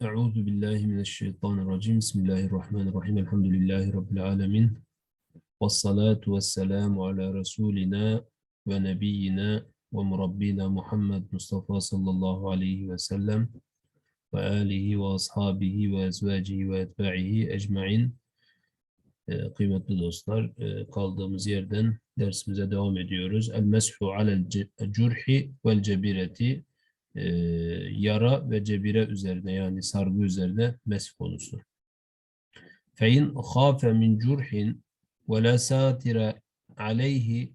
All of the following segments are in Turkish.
Euzu billahi mineşşeytanirracim. Bismillahirrahmanirrahim. Elhamdülillahi rabbil alamin. Ves salatu vesselamu ala rasulina ve nebiyyina ve murabbina Muhammed Mustafa sallallahu aleyhi ve sellem ve alihi ve ashabihi ve ezvacihi ve etba'ihi ecmain. Ee, Kıymetli dostlar, e, kaldığımız yerden dersimize devam ediyoruz. El meshu alel curhi vel cebireti e, yara ve cebire üzerine yani sargı üzerine mesh konusu. Khafe min curhin ve la satire aleyhi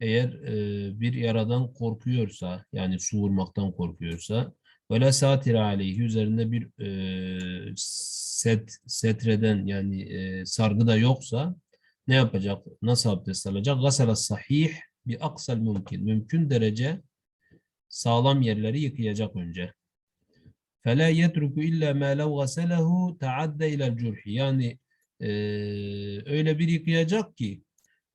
eğer e, bir yaradan korkuyorsa yani su vurmaktan korkuyorsa la satire aleyhi üzerinde bir e, set setreden yani e, sargı da yoksa ne yapacak? Nasıl abdest alacak? Gasala sahih bi aksal mümkün. Mümkün derece sağlam yerleri yıkayacak önce. فَلَا يَتْرُكُ اِلَّا مَا لَوْ غَسَلَهُ تَعَدَّ اِلَى الْجُرْحِ Yani eee, öyle bir yıkayacak ki,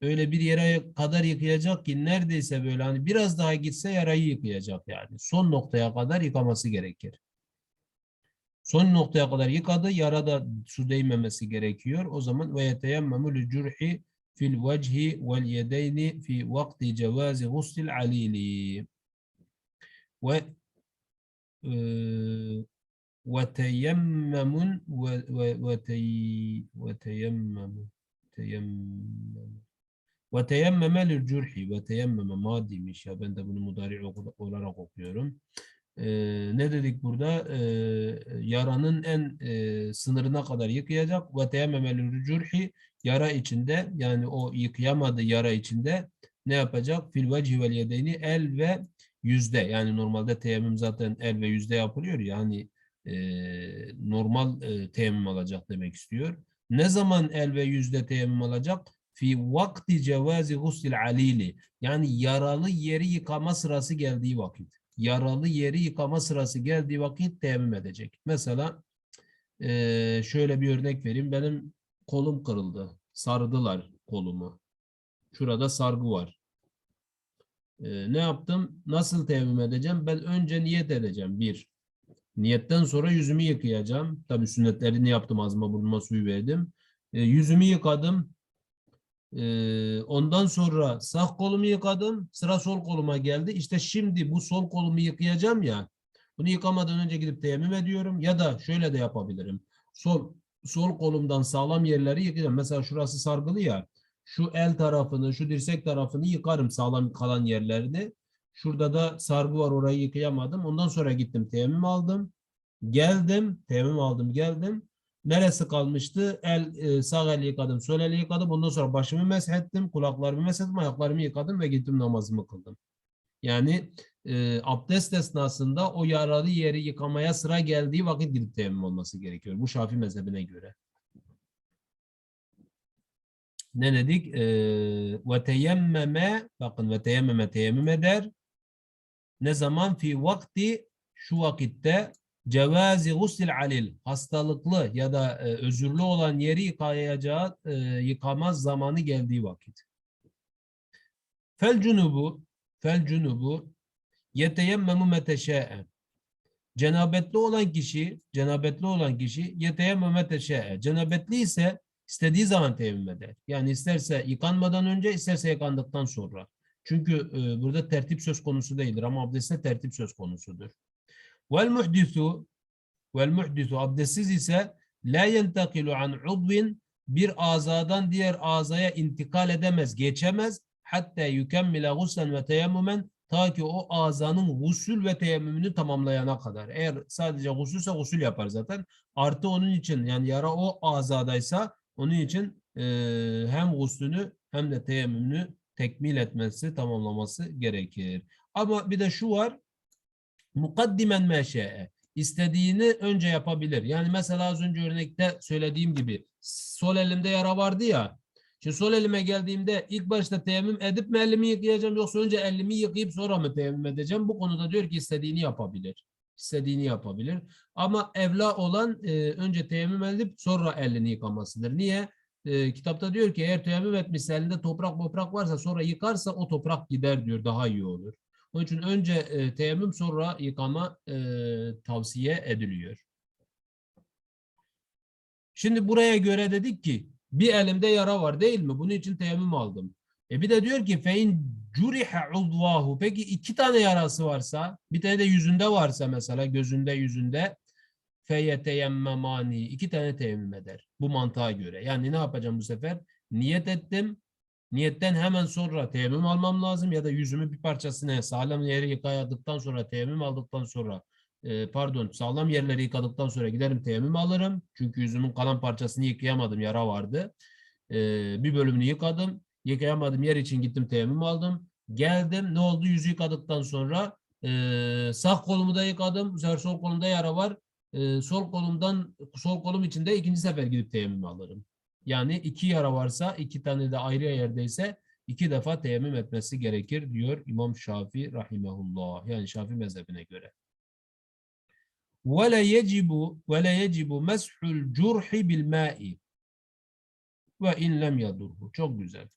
öyle bir yere kadar yıkayacak ki neredeyse böyle hani biraz daha gitse yarayı yıkayacak yani. Son noktaya kadar yıkaması gerekir. Son noktaya kadar yıkadı, yarada su değmemesi gerekiyor. O zaman ve yeteyemmemu li curhi fil vecihi vel yedeyni fi vakti cevazi guslil alili teyemmemun teyemmem ve teyemmeme lil curhi ve teyemmeme madiymiş ya ben de bunu mudari olarak okuyorum. Ee, ne dedik burada? Ee, yaranın en e, sınırına kadar yıkayacak ve lil curhi yara içinde yani o yıkayamadığı yara içinde ne yapacak? Vecihi vel yedeyni el ve yüzde yani normalde teyemmüm zaten el ve yüzde yapılıyor yani e, normal e, teyemmüm alacak demek istiyor. Ne zaman el ve yüzde teyemmüm alacak? Fi vakti cevazi guslil alili yani yaralı yeri yıkama sırası geldiği vakit. Yaralı yeri yıkama sırası geldiği vakit teyemmüm edecek. Mesela e, şöyle bir örnek vereyim. Benim kolum kırıldı. Sardılar kolumu. Şurada sargı var. Ee, ne yaptım? Nasıl teyemmüm edeceğim? Ben önce niyet edeceğim. Bir. Niyetten sonra yüzümü yıkayacağım. Tabii sünnetlerini yaptım. Ağzıma burnuma suyu verdim. Ee, yüzümü yıkadım. Ee, ondan sonra sağ kolumu yıkadım. Sıra sol koluma geldi. İşte şimdi bu sol kolumu yıkayacağım ya. Bunu yıkamadan önce gidip teyemmüm ediyorum. Ya da şöyle de yapabilirim. Sol sol kolumdan sağlam yerleri yıkayacağım. Mesela şurası sargılı ya şu el tarafını, şu dirsek tarafını yıkarım sağlam kalan yerlerini. Şurada da sargı var orayı yıkayamadım. Ondan sonra gittim teyemmüm aldım. Geldim, teyemmüm aldım geldim. Neresi kalmıştı? El e, sağ el yıkadım, sol el yıkadım. Ondan sonra başımı meshettim, kulaklarımı meshettim, ayaklarımı yıkadım ve gittim namazımı kıldım. Yani e, abdest esnasında o yaralı yeri yıkamaya sıra geldiği vakit gidip teyemmüm olması gerekiyor. Bu Şafii mezhebine göre ne dedik? Ee, Ve teyemmeme bakın ve teyemmeme teyemmüm eder. Ne zaman? Fi vakti şu vakitte cevazi gusil alil hastalıklı ya da e, özürlü olan yeri yıkayacağı e, yıkamaz zamanı geldiği vakit. Fel cunubu fel cunubu yeteyemmemu meteşe'e Cenabetli olan kişi, cenabetli olan kişi yeteyemmemu meteşe'e Cenabetli ise istediği zaman teyemmüm eder. Yani isterse yıkanmadan önce, isterse yıkandıktan sonra. Çünkü e, burada tertip söz konusu değildir ama abdestte tertip söz konusudur. Vel muhdisu vel muhdisu abdestsiz ise la yentakilu an udvin bir azadan diğer azaya intikal edemez, geçemez. Hatta yükemmile guslen ve teyemmümen ta ki o azanın gusül ve teyemmümünü tamamlayana kadar. Eğer sadece gusülse gusül yapar zaten. Artı onun için yani yara o azadaysa onun için e, hem guslünü hem de teyemmümünü tekmil etmesi, tamamlaması gerekir. Ama bir de şu var. Mukaddimen meşe'e. İstediğini önce yapabilir. Yani mesela az önce örnekte söylediğim gibi sol elimde yara vardı ya. Şimdi sol elime geldiğimde ilk başta teyemmüm edip mi elimi yıkayacağım yoksa önce elimi yıkayıp sonra mı teyemmüm edeceğim? Bu konuda diyor ki istediğini yapabilir. İstediğini yapabilir. Ama evla olan e, önce teyemmüm edip sonra elini yıkamasıdır. Niye? E, kitapta diyor ki eğer teyemmüm etmişse elinde toprak toprak varsa sonra yıkarsa o toprak gider diyor daha iyi olur. Onun için önce e, teyemmüm sonra yıkama e, tavsiye ediliyor. Şimdi buraya göre dedik ki bir elimde yara var değil mi? Bunun için teyemmüm aldım. E bir de diyor ki fein curiha udvahu. Peki iki tane yarası varsa, bir tane de yüzünde varsa mesela gözünde yüzünde feyeteyemmemani. iki tane teyemmüm eder. Bu mantığa göre. Yani ne yapacağım bu sefer? Niyet ettim. Niyetten hemen sonra teyemmüm almam lazım ya da yüzümü bir parçasını sağlam yere yıkadıktan sonra teyemmüm aldıktan sonra e, pardon sağlam yerleri yıkadıktan sonra giderim teyemmüm alırım. Çünkü yüzümün kalan parçasını yıkayamadım yara vardı. E, bir bölümünü yıkadım Yıkayamadığım yer için gittim teyemmüm aldım. Geldim ne oldu yüzü yıkadıktan sonra e, sağ kolumu da yıkadım. Bu sefer sol kolumda yara var. E, sol kolumdan sol kolum için de ikinci sefer gidip teyemmüm alırım. Yani iki yara varsa iki tane de ayrı yerdeyse iki defa teyemmüm etmesi gerekir diyor İmam Şafii rahimehullah. Yani Şafii mezhebine göre. ولا يجب ولا يجب مسح الجرح بالماء وإن لم يضره. Çok güzel.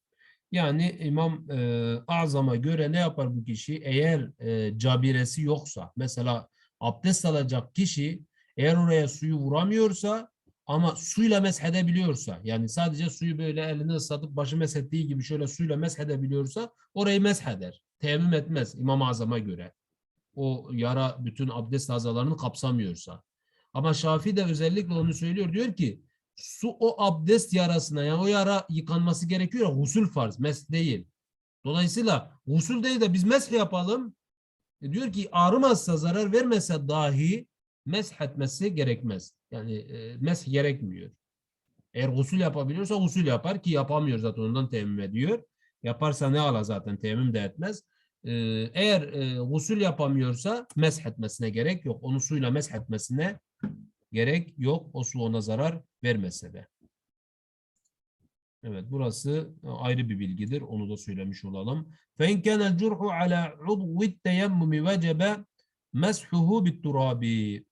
Yani İmam e, Azam'a göre ne yapar bu kişi? Eğer e, cabiresi yoksa, mesela abdest alacak kişi eğer oraya suyu vuramıyorsa ama suyla meshedebiliyorsa, yani sadece suyu böyle elini ıslatıp başı meshettiği gibi şöyle suyla meshedebiliyorsa orayı mesheder. Teyemmüm etmez İmam Azam'a göre. O yara bütün abdest azalarını kapsamıyorsa. Ama Şafii de özellikle onu söylüyor. Diyor ki su o abdest yarasına yani o yara yıkanması gerekiyor ya gusül farz, mes değil. Dolayısıyla gusül değil de biz mesh yapalım. E diyor ki ağrımazsa, zarar vermese dahi mesh etmesi gerekmez. Yani e, mesh gerekmiyor. Eğer gusül yapabiliyorsa gusül yapar ki yapamıyor zaten ondan temmüm ediyor. Yaparsa ne ala zaten temmüm de etmez. Ee, eğer e, gusül yapamıyorsa mesh etmesine gerek yok. Onu suyla mesh etmesine gerek yok. O su ona zarar vermese de. Evet burası ayrı bir bilgidir. Onu da söylemiş olalım. فَاِنْ كَانَ الْجُرْحُ عَلَى عُضْوِ التَّيَمُّمِ وَجَبَ مَسْحُهُ بِالتُّرَابِ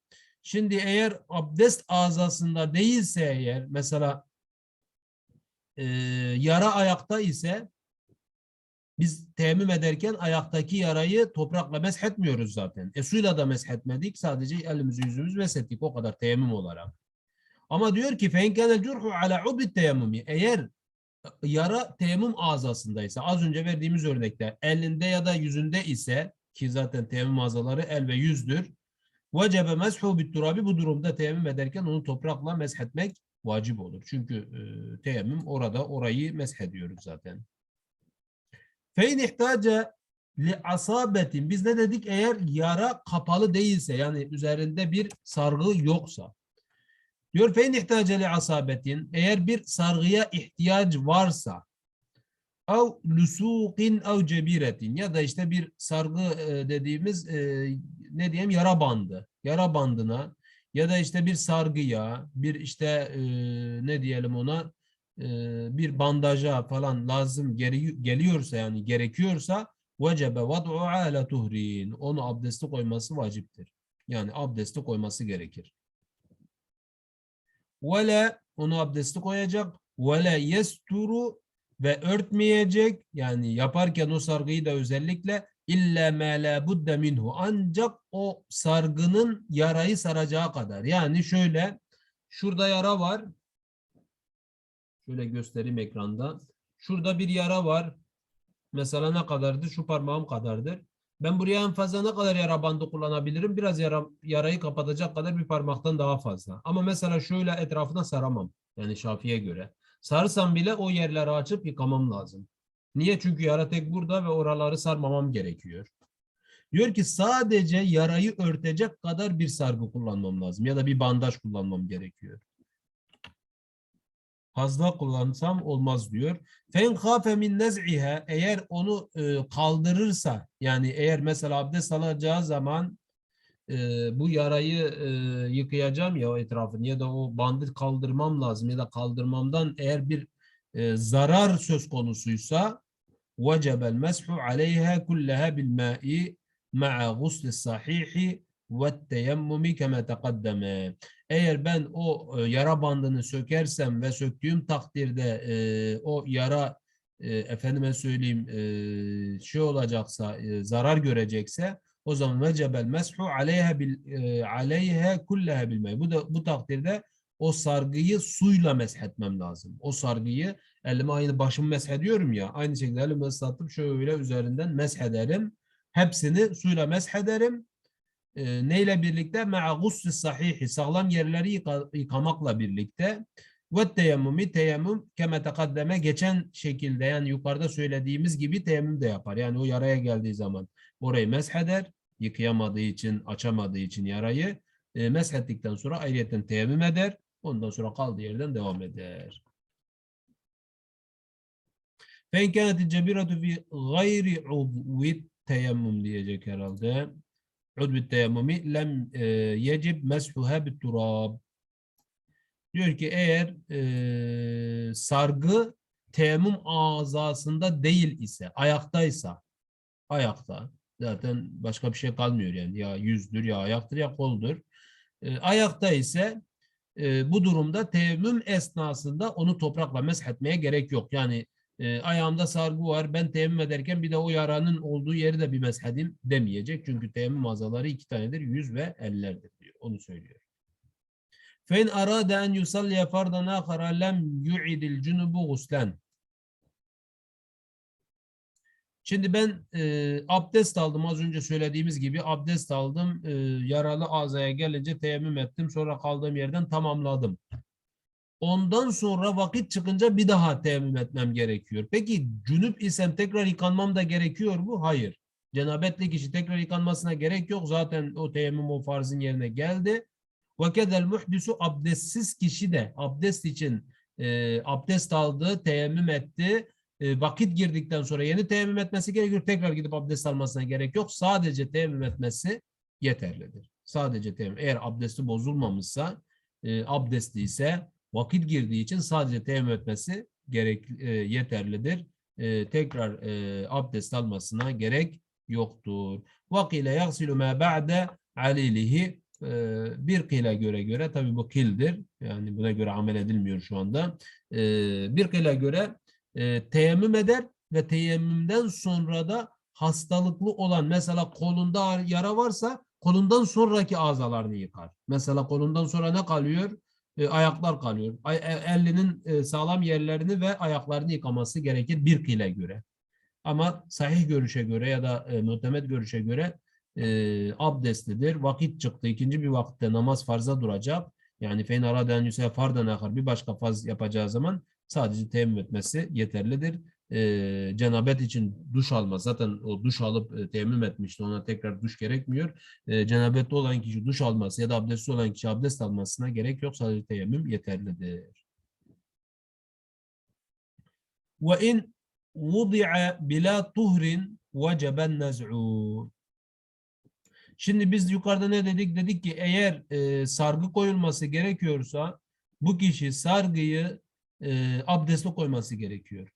Şimdi eğer abdest azasında değilse eğer mesela e, yara ayakta ise biz temim ederken ayaktaki yarayı toprakla meshetmiyoruz zaten. E suyla da meshetmedik. Sadece elimizi yüzümüzü meshettik o kadar temim olarak. Ama diyor ki fenkenel ala ubit teyemmumi. Eğer yara teyemmüm azasındaysa az önce verdiğimiz örnekte elinde ya da yüzünde ise ki zaten teyemmüm azaları el ve yüzdür. Vecebe meshu bit turabi bu durumda teyemmüm ederken onu toprakla meshetmek vacip olur. Çünkü e, teyemmüm orada orayı meshediyoruz zaten. Fein ihtaca li asabetin. Biz ne dedik? Eğer yara kapalı değilse yani üzerinde bir sargı yoksa. Diyor fein ihtaca li asabetin. Eğer bir sargıya ihtiyaç varsa ev lusukin ev cebiretin ya da işte bir sargı e, dediğimiz e, ne diyeyim yara bandı. Yara bandına ya da işte bir sargıya, bir işte e, ne diyelim ona e, bir bandaja falan lazım geliyorsa yani gerekiyorsa vecebe vad'u ala tuhrin. Onu abdesti koyması vaciptir. Yani abdesti koyması gerekir. Vele onu abdesti koyacak. Vele yesturu ve örtmeyecek. Yani yaparken o sargıyı da özellikle illa ma la budde minhu. Ancak o sargının yarayı saracağı kadar. Yani şöyle şurada yara var. Şöyle göstereyim ekranda. Şurada bir yara var. Mesela ne kadardır? Şu parmağım kadardır. Ben buraya en fazla ne kadar yara bandı kullanabilirim? Biraz yara, yarayı kapatacak kadar bir parmaktan daha fazla. Ama mesela şöyle etrafına saramam. Yani Şafi'ye göre. Sarsam bile o yerleri açıp yıkamam lazım. Niye? Çünkü yara tek burada ve oraları sarmamam gerekiyor. Diyor ki sadece yarayı örtecek kadar bir sargı kullanmam lazım. Ya da bir bandaj kullanmam gerekiyor fazla kullansam olmaz diyor. Fen khafe min nez'iha eğer onu e, kaldırırsa yani eğer mesela abdest alacağı zaman e, bu yarayı e, yıkayacağım ya o etrafını ya da o bandı kaldırmam lazım ya da kaldırmamdan eğer bir zarar söz konusuysa vecebel meshu aleyha kullaha bil ma'i ma'a gusli sahihi ve teyemmumi keme teqaddeme. Eğer ben o e, yara bandını sökersem ve söktüğüm takdirde e, o yara e, efendime söyleyeyim e, şey olacaksa e, zarar görecekse o zaman vecebel meshu aleyha bil e, aleyha kullaha bilmeyi. Bu da bu takdirde o sargıyı suyla meshetmem lazım. O sargıyı elime aynı başımı meshediyorum ya aynı şekilde elimi ıslatıp şöyle üzerinden meshederim. Hepsini suyla meshederim. E, neyle birlikte? Ma'a gusli sahihi sağlam yerleri yıka- yıkamakla birlikte ve teyemmümü teyemmüm keme tekaddeme geçen şekilde yani yukarıda söylediğimiz gibi teyemmüm de yapar. Yani o yaraya geldiği zaman orayı mesheder yıkayamadığı için açamadığı için yarayı e, meshettikten sonra ayrıyeten teyemmüm eder. Ondan sonra kaldığı yerden devam eder. فَاِنْ كَانَتِ الْجَبِيرَةُ فِي غَيْرِ عُضْوِ teyemmüm diyecek herhalde. Udvi teyemmümü lem e, yecib meshuha bitturab. Diyor ki eğer e, sargı teyemmüm azasında değil ise, ayaktaysa, ayakta zaten başka bir şey kalmıyor yani ya yüzdür ya ayaktır ya koldur. E, ayakta ise e, bu durumda teyemmüm esnasında onu toprakla meshetmeye gerek yok. Yani e, ayağımda sargı var ben teyemmüm ederken bir de o yaranın olduğu yeri de bir meshedim demeyecek. Çünkü teyemmüm azaları iki tanedir yüz ve ellerdir diyor. Onu söylüyor. فَاِنْ أَرَادَ اَنْ يُسَلِّيَ فَرْضًا آخَرَ لَمْ يُعِدِ الْجُنُبُ غُسْلًا Şimdi ben e, abdest aldım az önce söylediğimiz gibi abdest aldım e, yaralı azaya gelince teyemmüm ettim sonra kaldığım yerden tamamladım. Ondan sonra vakit çıkınca bir daha teyemmüm etmem gerekiyor. Peki cünüp isem tekrar yıkanmam da gerekiyor mu? Hayır. Cenabetli kişi tekrar yıkanmasına gerek yok. Zaten o teyemmüm o farzın yerine geldi. Ve muhdisu abdestsiz kişi de abdest için e, abdest aldı, teyemmüm etti. E, vakit girdikten sonra yeni teyemmüm etmesi gerekiyor. Tekrar gidip abdest almasına gerek yok. Sadece teyemmüm etmesi yeterlidir. Sadece teyemmüm. Eğer abdesti bozulmamışsa, e, abdestli ise vakit girdiği için sadece teyemmüm etmesi gerek e, yeterlidir. E, tekrar e, abdest almasına gerek yoktur. Vakile yagsilu ma ba'de alilihi e, bir kıla göre göre tabi bu kildir. Yani buna göre amel edilmiyor şu anda. E, bir kıla göre e, teyemmüm eder ve teyemmümden sonra da hastalıklı olan mesela kolunda yara varsa kolundan sonraki azalarını yıkar. Mesela kolundan sonra ne kalıyor? E, ayaklar kalıyor. Ay, e, elinin e, sağlam yerlerini ve ayaklarını yıkaması gerekir bir kile göre. Ama sahih görüşe göre ya da e, muhtemet görüşe göre e, abdestlidir. Vakit çıktı. ikinci bir vakitte namaz farza duracak. Yani feyn araden yüse fardan akar bir başka farz yapacağı zaman sadece teyemmüm etmesi yeterlidir. E, cenabet için duş alma. Zaten o duş alıp e, teyemmüm etmişti. Ona tekrar duş gerekmiyor. E, cenabetli olan kişi duş alması ya da abdestli olan kişi abdest almasına gerek yok. Sadece teyemmüm yeterlidir. Ve in vudi'a bila tuhrin veceben nez'u. Şimdi biz yukarıda ne dedik? Dedik ki eğer e, sargı koyulması gerekiyorsa bu kişi sargıyı e, abdestli koyması gerekiyor.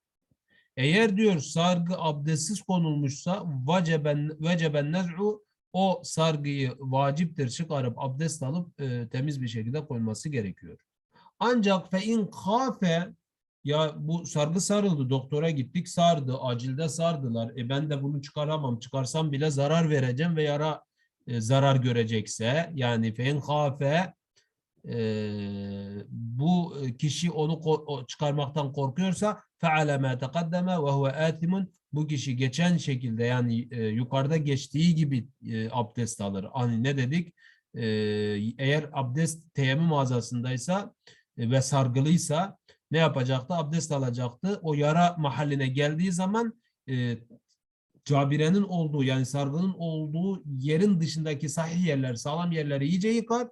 Eğer diyor sargı abdestsiz konulmuşsa veceben veceben nez'u o sargıyı vaciptir çıkarıp abdest alıp e, temiz bir şekilde koyması gerekiyor. Ancak fe in kafe ya bu sargı sarıldı doktora gittik sardı acilde sardılar e ben de bunu çıkaramam çıkarsam bile zarar vereceğim ve yara e, zarar görecekse yani fe in kafe e, bu kişi onu ko- çıkarmaktan korkuyorsa feale ma taqaddeme ve huve atimun bu kişi geçen şekilde yani e, yukarıda geçtiği gibi e, abdest alır. Hani ne dedik? E, eğer abdest teyemmüm azasındaysa e, ve sargılıysa ne yapacaktı? Abdest alacaktı. O yara mahalline geldiği zaman e, cabirenin olduğu yani sargının olduğu yerin dışındaki sahih yerler, sağlam yerleri iyice yıkar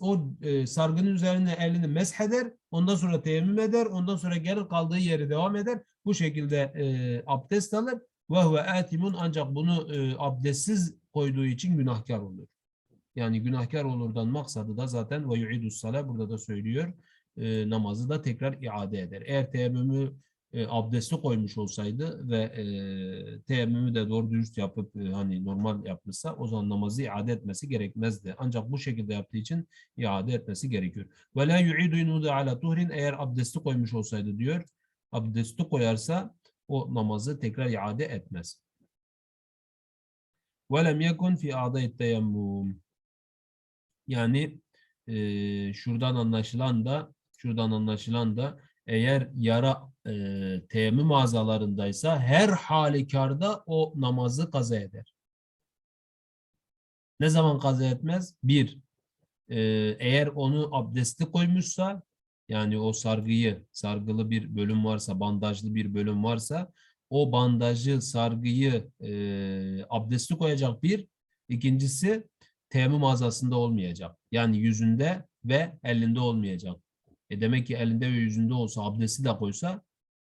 o e, sargının üzerine elini mesheder, ondan sonra teyemmüm eder, ondan sonra gelir kaldığı yeri devam eder. Bu şekilde e, abdest alır. Ve huve atimun ancak bunu e, abdestsiz koyduğu için günahkar olur. Yani günahkar olurdan maksadı da zaten ve yu'idus sala burada da söylüyor. E, namazı da tekrar iade eder. Eğer teyemmümü e, abdesti koymuş olsaydı ve e, teyemmümü de doğru dürüst yapıp e, hani normal yapmışsa o zaman namazı iade etmesi gerekmezdi. Ancak bu şekilde yaptığı için iade etmesi gerekiyor. Ve la yu'idu ala tuhrin eğer abdesti koymuş olsaydı diyor abdesti koyarsa o namazı tekrar iade etmez. Ve lem yekun fi a'dayt teyemmüm yani e, şuradan anlaşılan da şuradan anlaşılan da eğer yara e, teyemmüm azalarındaysa her halükarda o namazı kaza eder. Ne zaman kaza etmez? Bir, e, eğer onu abdesti koymuşsa yani o sargıyı, sargılı bir bölüm varsa, bandajlı bir bölüm varsa o bandajı, sargıyı e, abdesti koyacak bir. İkincisi teyemmüm azasında olmayacak. Yani yüzünde ve elinde olmayacak. E demek ki elinde ve yüzünde olsa abdesti de koysa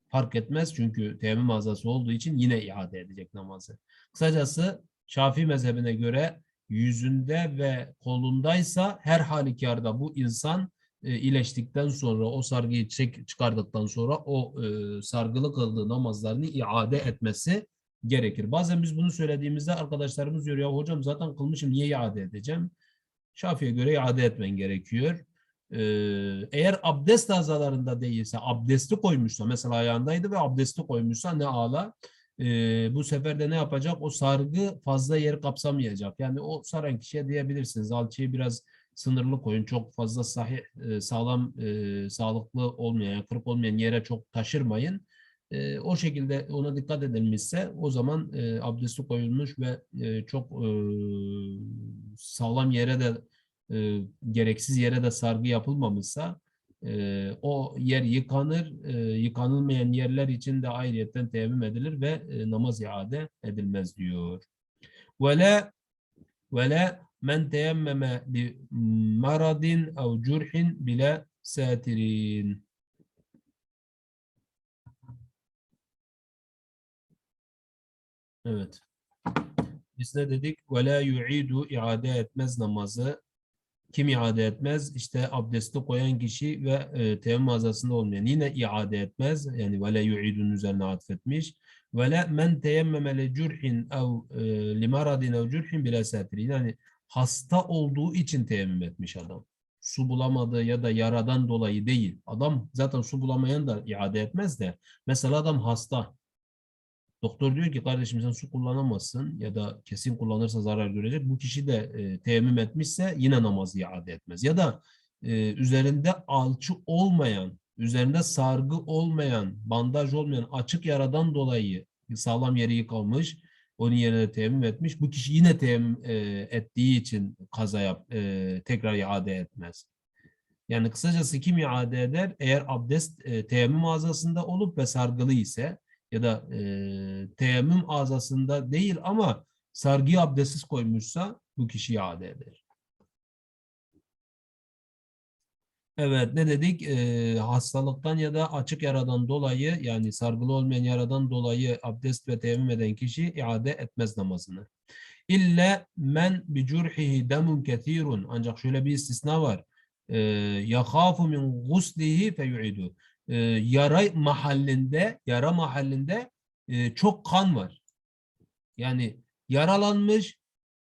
fark etmez. Çünkü teyemmüm azası olduğu için yine iade edecek namazı. Kısacası Şafii mezhebine göre yüzünde ve kolundaysa her halükarda bu insan e, iyileştikten sonra o sargıyı çek, çıkardıktan sonra o e, sargılı kıldığı namazlarını iade etmesi gerekir. Bazen biz bunu söylediğimizde arkadaşlarımız diyor ya hocam zaten kılmışım niye iade edeceğim? Şafi'ye göre iade etmen gerekiyor. Ee, eğer abdest azalarında değilse, abdesti koymuşsa, mesela ayağındaydı ve abdesti koymuşsa ne ala? Ee, bu sefer de ne yapacak? O sargı fazla yer kapsamayacak. Yani o saran kişiye diyebilirsiniz. Alçıyı biraz sınırlı koyun. Çok fazla sahih, e, sağlam, e, sağlıklı olmayan, kırık olmayan yere çok taşırmayın. E, o şekilde ona dikkat edilmişse o zaman e, abdesti koyulmuş ve e, çok e, sağlam yere de e, gereksiz yere de sargı yapılmamışsa e, o yer yıkanır. E, yıkanılmayan yerler için de ayrıyetten teyemmüm edilir ve e, namaz iade edilmez diyor. Vele vele men teyemmeme li maradin ev curhin bile satirin. Evet. Biz ne dedik? La yu'idu iade etmez namazı. Kim iade etmez? İşte abdesti koyan kişi ve e, teyemmüm azasında olmayan. Yine iade etmez. Yani ve la yu'idun üzerine atfetmiş. Ve la men teyemmeme le curhin ev e, limaradin ev curhin bile satri. Yani hasta olduğu için teyemmüm etmiş adam. Su bulamadığı ya da yaradan dolayı değil. Adam zaten su bulamayan da iade etmez de. Mesela adam hasta. Doktor diyor ki kardeşim sen su kullanamazsın ya da kesin kullanırsa zarar görecek. Bu kişi de e, teyemmüm etmişse yine namazı iade etmez. Ya da e, üzerinde alçı olmayan, üzerinde sargı olmayan, bandaj olmayan açık yaradan dolayı sağlam yeri yıkamış, onun yerine teyemmüm etmiş. Bu kişi yine teyemmüm e, ettiği için kaza yap, e, tekrar iade etmez. Yani kısacası kim iade eder? Eğer abdest e, teyemmüm azasında olup ve sargılı ise ya da e, teyemmüm azasında değil ama sargıyı abdestsiz koymuşsa bu kişi iade eder. Evet ne dedik? E, hastalıktan ya da açık yaradan dolayı yani sargılı olmayan yaradan dolayı abdest ve teyemmüm eden kişi iade etmez namazını. İlle men bi curhihi demun kethirun. Ancak şöyle bir istisna var. E, yakhafu min guslihi feyu'idu e, yara mahallinde yara mahallinde e, çok kan var. Yani yaralanmış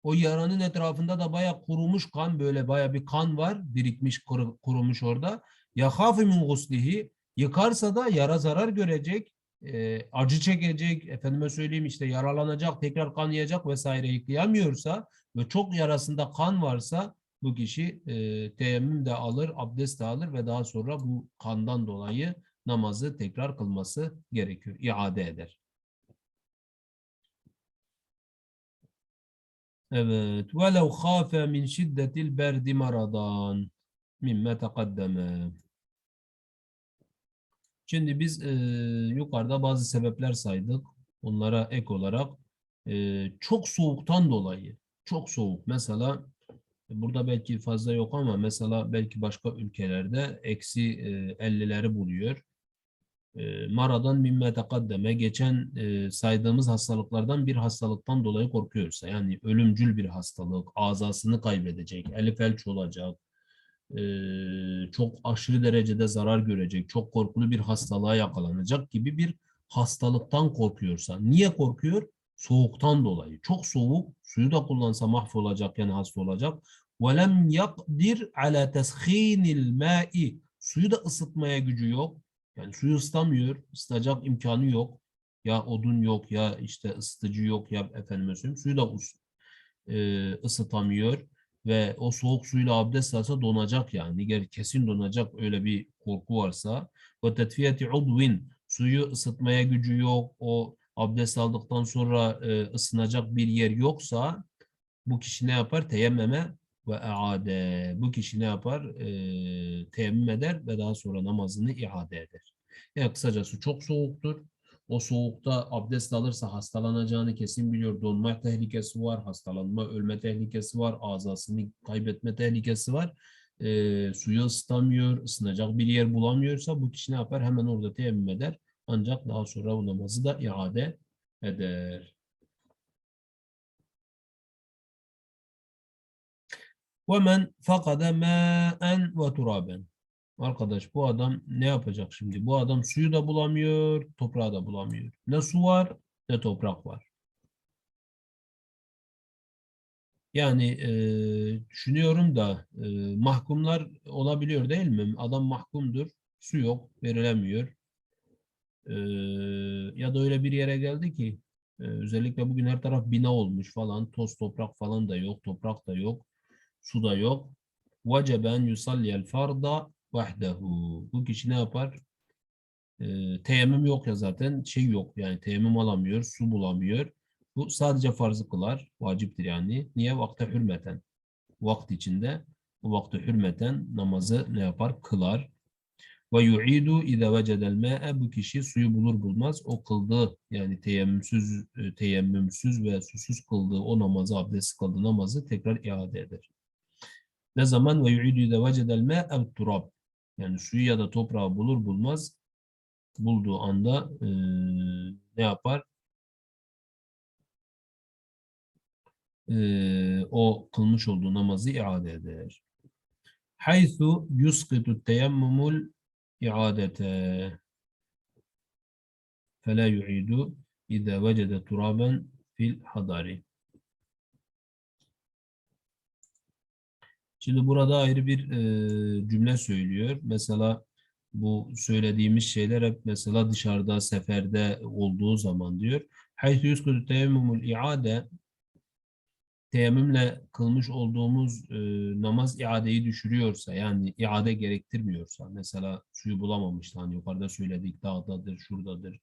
o yaranın etrafında da baya kurumuş kan böyle baya bir kan var birikmiş kuru, kurumuş orada. Yakhafu min guslihi yıkarsa da yara zarar görecek e, acı çekecek, efendime söyleyeyim işte yaralanacak, tekrar kanayacak vesaire yıkayamıyorsa ve çok yarasında kan varsa bu kişi e, teyemmüm de alır, abdest de alır ve daha sonra bu kandan dolayı namazı tekrar kılması gerekiyor, iade eder. Evet. وَلَوْ خَافَ مِنْ شِدَّةِ الْبَرْدِ مَرَضًا مِمَّا تَقَدَّمَ Şimdi biz e, yukarıda bazı sebepler saydık. Onlara ek olarak e, çok soğuktan dolayı, çok soğuk. Mesela Burada belki fazla yok ama mesela belki başka ülkelerde eksi 50'leri buluyor. E, maradan mimme tekaddeme geçen e, saydığımız hastalıklardan bir hastalıktan dolayı korkuyorsa yani ölümcül bir hastalık, azasını kaybedecek, eli felç olacak, e, çok aşırı derecede zarar görecek, çok korkulu bir hastalığa yakalanacak gibi bir hastalıktan korkuyorsa. Niye korkuyor? Soğuktan dolayı. Çok soğuk, suyu da kullansa mahvolacak yani hasta olacak. وَلَمْ يَقْدِرْ عَلَى تَسْخِينِ الْمَاءِ Suyu da ısıtmaya gücü yok. Yani suyu ısıtamıyor, ısıtacak imkanı yok. Ya odun yok, ya işte ısıtıcı yok, ya efendime söyleyeyim suyu da ıs, e, ısıtamıyor. ve o soğuk suyla abdest alsa donacak yani. Ger kesin donacak öyle bir korku varsa ve tetviyeti udvin suyu ısıtmaya gücü yok. O abdest aldıktan sonra e, ısınacak bir yer yoksa bu kişi ne yapar? Teyemmeme ve eade. Bu kişi ne yapar? E, teyemmüm eder ve daha sonra namazını iade eder. Yani kısacası çok soğuktur. O soğukta abdest alırsa hastalanacağını kesin biliyor. Donma tehlikesi var, hastalanma, ölme tehlikesi var, azasını kaybetme tehlikesi var. E, suyu ısıtamıyor, ısınacak bir yer bulamıyorsa bu kişi ne yapar? Hemen orada teyemmüm eder. Ancak daha sonra bu namazı da iade eder. وَمَنْ فَقَدَ مَاءً وَتُرَابًا Arkadaş bu adam ne yapacak şimdi? Bu adam suyu da bulamıyor, toprağı da bulamıyor. Ne su var ne toprak var. Yani e, düşünüyorum da e, mahkumlar olabiliyor değil mi? Adam mahkumdur, su yok, verilemiyor. e, ya da öyle bir yere geldi ki e, özellikle bugün her taraf bina olmuş falan toz toprak falan da yok toprak da yok su da yok. veceben yusalliyel farda vahdehu bu kişi ne yapar? E, teyemmüm yok ya zaten şey yok yani teyemmüm alamıyor su bulamıyor. Bu sadece farzı kılar vaciptir yani. Niye? Vakte hürmeten. Vakt içinde bu vakti hürmeten namazı ne yapar? Kılar. Ve yu'idu ize vecedel ma'e bu kişi suyu bulur bulmaz o kıldığı yani teyemmümsüz, e, teyemmümsüz ve susuz kıldığı o namazı, abdest kıldığı namazı tekrar iade eder. Ne zaman ve yu'idu ize vecedel ma'e turab yani suyu ya da toprağı bulur bulmaz bulduğu anda e, ne yapar? E, o kılmış olduğu namazı iade eder. Haythu yusqitu teyemmumul iadete fela yu'idu iza vecede turaben fil hadari. Şimdi burada ayrı bir e, cümle söylüyor. Mesela bu söylediğimiz şeyler hep mesela dışarıda, seferde olduğu zaman diyor. Haythu yuskutu teyemmümül iade teyemmümle kılmış olduğumuz e, namaz iadeyi düşürüyorsa yani iade gerektirmiyorsa mesela suyu bulamamıştı hani yukarıda söyledik dağdadır, şuradadır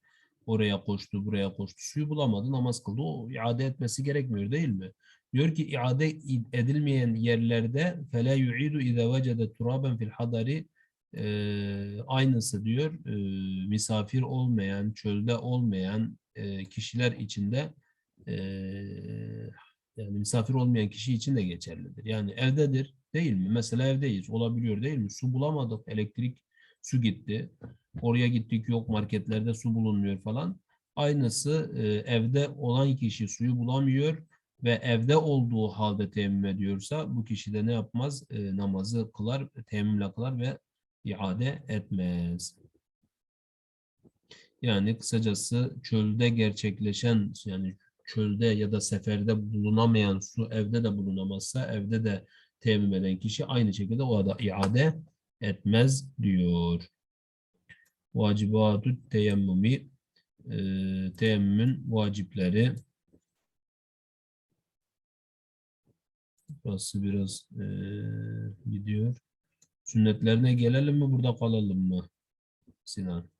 oraya koştu, buraya koştu suyu bulamadı namaz kıldı o iade etmesi gerekmiyor değil mi? Diyor ki iade edilmeyen yerlerde fela yu'idu iza vecede turaben fil hadari e, aynısı diyor e, misafir olmayan, çölde olmayan e, kişiler içinde e, yani misafir olmayan kişi için de geçerlidir. Yani evdedir değil mi? Mesela evdeyiz. Olabiliyor değil mi? Su bulamadık. Elektrik su gitti. Oraya gittik yok marketlerde su bulunmuyor falan. Aynısı e, evde olan kişi suyu bulamıyor ve evde olduğu halde teyemmüm ediyorsa bu kişi de ne yapmaz? E, namazı kılar, teyemmümle kılar ve iade etmez. Yani kısacası çölde gerçekleşen yani çölde ya da seferde bulunamayan su evde de bulunamazsa evde de teyemmüm eden kişi aynı şekilde o da iade etmez diyor. Vacibatü teyemmumi e, teyemmümün vacipleri Burası biraz e, gidiyor. Sünnetlerine gelelim mi burada kalalım mı Sinan?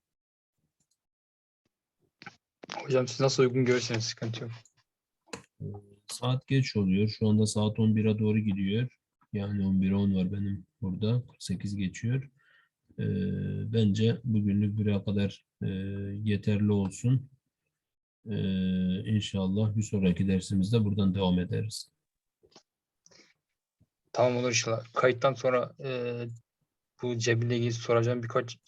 Hocam siz nasıl uygun görürseniz sıkıntı yok. Saat geç oluyor. Şu anda saat 11'e doğru gidiyor. Yani 11'e 10 var benim burada. 48 geçiyor. E, bence bugünlük buraya kadar e, yeterli olsun. E, inşallah bir sonraki dersimizde buradan devam ederiz. Tamam olur inşallah. Kayıttan sonra e, bu cebiyle ilgili soracağım birkaç